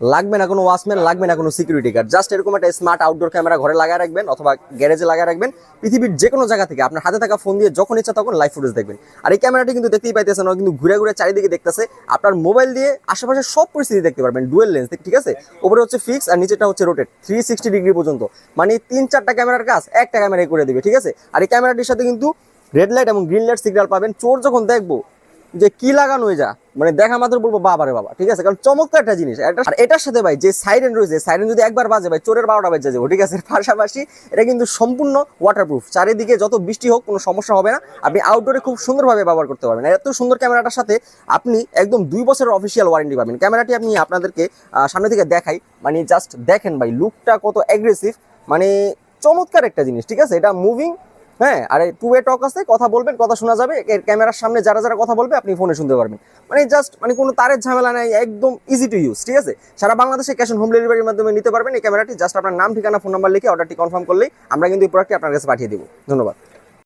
লাগবে না কোনো ওয়াচম্যান, লাগবে না কোনো সিকিউরিটি গার্ড জাস্ট এরকম একটা স্মার্ট আউটডোর ক্যামেরা ঘরে লাগায় রাখবেন অথবা গ্যারেজে লাগায় রাখবেন। পৃথিবীর যে কোনো জায়গা থেকে আপনার হাতে থাকা ফোন দিয়ে যখন ইচ্ছা তখন লাইভ ফুটেজ দেখবেন। আর এই ক্যামেরাটি কিন্তু দেখতেই পাইতেছেন ও কিন্তু ঘুরে ঘুরে চারিদিকে দেখতেছে। আপনার মোবাইল দিয়ে আশেপাশে সব পরিস্থিতি দেখতে পারবেন ডুয়েল লেন্স ঠিক আছে? ওপরে হচ্ছে ফিক্স আর নিচেটা হচ্ছে রোটেট থ্রি সিক্সটি ডিগ্রি পর্যন্ত। মানে তিন চারটা ক্যামেরার কাজ একটা ক্যামেরায় করে দিবে, ঠিক আছে? আর এই ক্যামেরাটির সাথে কিন্তু রেড লাইট এবং গ্রিন লাইট সিগন্যাল পাবেন। চোর যখন দেখব যে কি লাগানো যা? মানে দেখা মাত্র বলব বাবারে বাবা, ঠিক আছে? কারণ চমৎকার একটা জিনিস আর এটার সাথে ভাই যে সাইরেন রয়েছে সাইরেন যদি একবার বাজে ভাই চোরের বারোটা বাজে যাব, ঠিক আছে? পাশাপাশি এটা কিন্তু সম্পূর্ণ ওয়াটারপ্রুফ চারিদিকে যত বৃষ্টি হোক, কোনো সমস্যা হবে না। আপনি আউটডোরে খুব সুন্দরভাবে ব্যবহার করতে পারবেন। এত সুন্দর ক্যামেরাটার সাথে আপনি একদম দুই বছরের অফিসিয়াল ওয়ারেন্টি পাবেন। ক্যামেরাটি আপনি আপনাদেরকে সামনে থেকে দেখাই। মানে জাস্ট দেখেন ভাই লুকটা কত অ্যাগ্রেসিভ মানে চমৎকার একটা জিনিস, ঠিক আছে? এটা মুভিং হ্যাঁ আর টু ওয়ে টক আছে, কথা বলবেন, কথা শোনা যাবে। এর ক্যামেরার সামনে যারা যারা কথা বলবে, আপনি ফোনে শুনতে পারবেন। মানে জাস্ট মানে কোনো তারের ঝামেলা নাই, একদম ইজি টু ইউজ ঠিক আছে? সারা বাংলাদেশে ক্যাশ অন হোম ডেলিভারির মাধ্যমে নিতে পারবেন এই ক্যামেরাটি। জাস্ট আপনার নাম, ঠিকানা ফোন নাম্বার লিখে অর্ডারটি কনফার্ম করলেই আমরা কিন্তু এই প্রোডাক্টটি আপনার কাছে পাঠিয়ে দেবো। ধন্যবাদ।